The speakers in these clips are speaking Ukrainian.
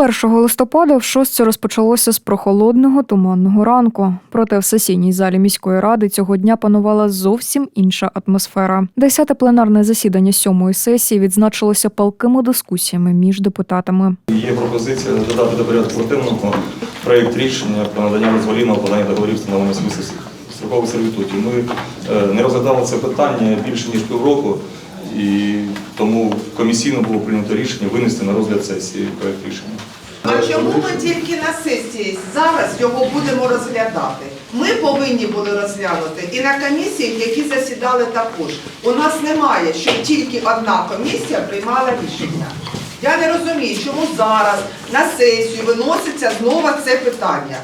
1 листопада в шостці розпочалося з прохолодного туманного ранку. Проте в сесійній залі міської ради цього дня панувала зовсім інша атмосфера. Десяте пленарне засідання сьомої сесії відзначилося палкими дискусіями між депутатами. Є пропозиція додати до порядку денного проєкт рішення про надання дозволів на виконання договорів встановлення списку строкових сервітутів. Ми е, не розглядали це питання більше ніж півроку, і тому комісійно було прийнято рішення винести на розгляд сесії проєкт рішення. А чому ми тільки на сесії зараз його будемо розглядати? Ми повинні були розглянути і на комісіях, які засідали також. У нас немає, щоб тільки одна комісія приймала рішення. Я не розумію, чому зараз на сесію виноситься знову це питання.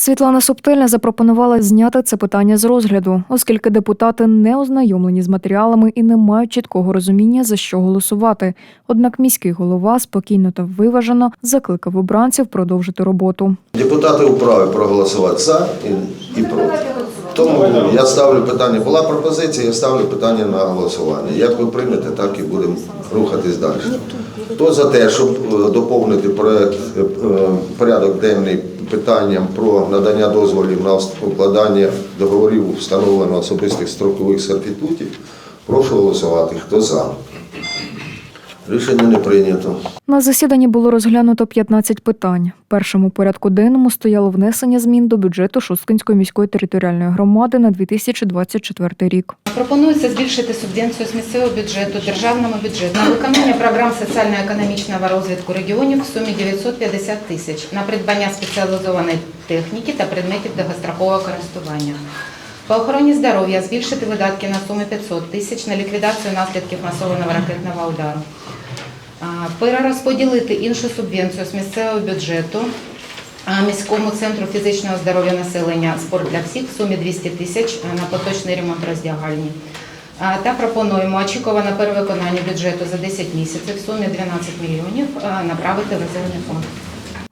Світлана Субтильна запропонувала зняти це питання з розгляду, оскільки депутати не ознайомлені з матеріалами і не мають чіткого розуміння за що голосувати. Однак міський голова спокійно та виважено закликав обранців продовжити роботу. Депутати вправі проголосувати за і, і проти. Тому я ставлю питання. Була пропозиція, я ставлю питання на голосування. Як ви приймете, так і будемо рухатись далі. Хто за те, щоб е, доповнити проект, е, порядок денний питанням про надання дозволів на укладання договорів встановлено особистих строкових сертитутів, прошу голосувати. Хто за? Рішення не прийнято. На засіданні було розглянуто 15 питань. В першому порядку денному стояло внесення змін до бюджету Шосткинської міської територіальної громади на 2024 рік. Пропонується збільшити субвенцію з місцевого бюджету державному бюджету на виконання програм соціально-економічного розвитку регіонів в сумі 950 тисяч на придбання спеціалізованої техніки та предметів довгострокового користування. По охороні здоров'я збільшити видатки на суму 500 тисяч на ліквідацію наслідків масованого ракетного удару. Перерозподілити іншу субвенцію з місцевого бюджету міському центру фізичного здоров'я населення спорт для всіх в сумі 200 тисяч на поточний ремонт роздягальні. Та пропонуємо очікуване перевиконання бюджету за 10 місяців в сумі 12 мільйонів направити в резервний фонд.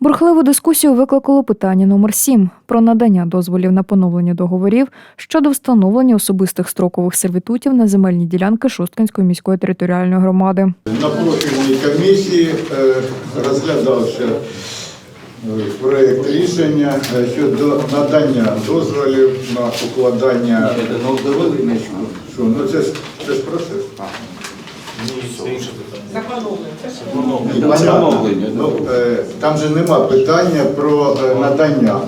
Бурхливу дискусію викликало питання номер 7 про надання дозволів на поновлення договорів щодо встановлення особистих строкових сервітутів на земельні ділянки Шосткинської міської територіальної громади. На профільній комісії е, розглядався е, проєкт рішення е, щодо надання дозволів на укладання. Що, ну це ж це ж процес. Ні, інше питання. Понятно. Ну, е, Там же нема питання про е, надання.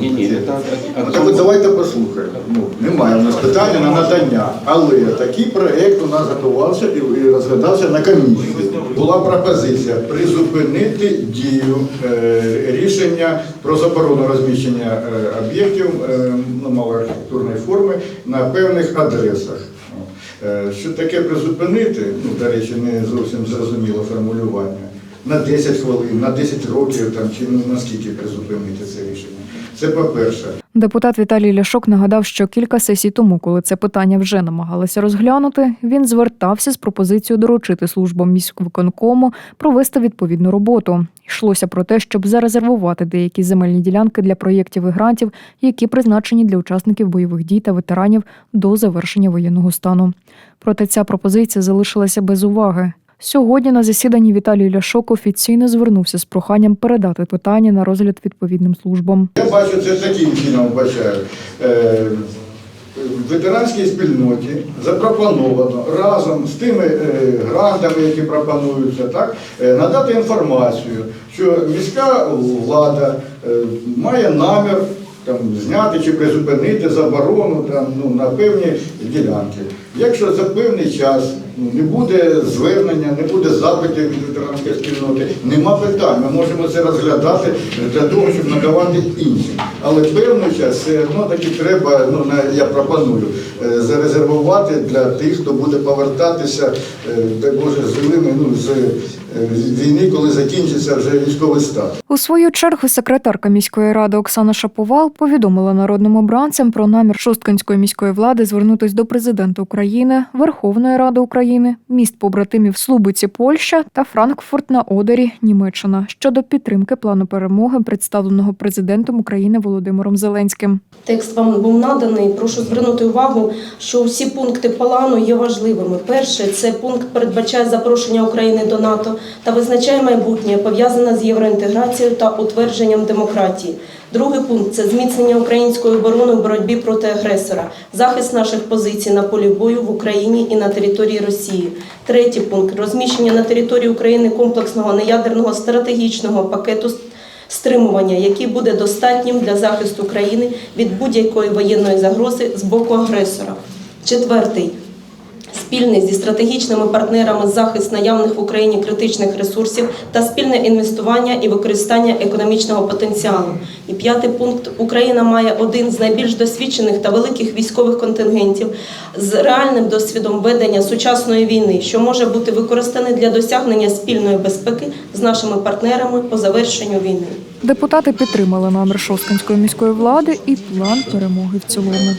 Ні, ні, так от давайте послухаємо. Ну, немає у нас питання на надання, але такий проєкт у нас готувався і і розглядався на комісії. Була пропозиція призупинити дію е, рішення про заборону розміщення е, об'єктів е, ну, малоархітектурної форми на певних адресах. Е, Що таке призупинити, ну, до речі, не зовсім зрозуміло формулювання, на 10 хвилин, на 10 років там, чи ну, наскільки призупинити це Це по-перше. Депутат Віталій Ляшок нагадав, що кілька сесій тому, коли це питання вже намагалися розглянути, він звертався з пропозицією доручити службам міськвиконкому провести відповідну роботу. Йшлося про те, щоб зарезервувати деякі земельні ділянки для проєктів і грантів, які призначені для учасників бойових дій та ветеранів до завершення воєнного стану. Проте ця пропозиція залишилася без уваги. Сьогодні на засіданні Віталій Ляшок офіційно звернувся з проханням передати питання на розгляд відповідним службам. Я бачу це таким чином вбачаю. Е, Ветеранській спільноті запропоновано разом з тими е, грантами, які пропонуються, так, е, надати інформацію, що міська влада має намір там, зняти чи призупинити заборону там, ну, на певні ділянки. Якщо за певний час не буде звернення, не буде запитів від ветеранської спільноти, нема питань. Ми можемо це розглядати для того, щоб надавати іншим. Але певний час все одно таки треба, ну я пропоную, е, зарезервувати для тих, хто буде повертатися, де дай Боже, живими ну, е, з війни, коли закінчиться вже військовий стан. У свою чергу секретарка міської ради Оксана Шаповал повідомила народним обранцям про намір Шосткинської міської влади звернутися до президента України, Верховної Ради України, міст побратимів Слубиці, Польща та Франкфурт на Одері, Німеччина щодо підтримки плану перемоги, представленого президентом України Володимиром Зеленським. Текст вам був наданий. Прошу звернути увагу, що всі пункти плану є важливими. Перше, це пункт передбачає запрошення України до НАТО. Та визначає майбутнє, пов'язане з євроінтеграцією та утвердженням демократії. Другий пункт це зміцнення української оборони у боротьбі проти агресора, захист наших позицій на полі бою в Україні і на території Росії. Третій пункт розміщення на території України комплексного неядерного стратегічного пакету стримування, який буде достатнім для захисту країни від будь-якої воєнної загрози з боку агресора. Четвертий спільний зі стратегічними партнерами захист наявних в Україні критичних ресурсів та спільне інвестування і використання економічного потенціалу. І п'ятий пункт Україна має один з найбільш досвідчених та великих військових контингентів з реальним досвідом ведення сучасної війни, що може бути використаний для досягнення спільної безпеки з нашими партнерами по завершенню війни. Депутати підтримали намір Шосткинської міської влади і план перемоги в цілому.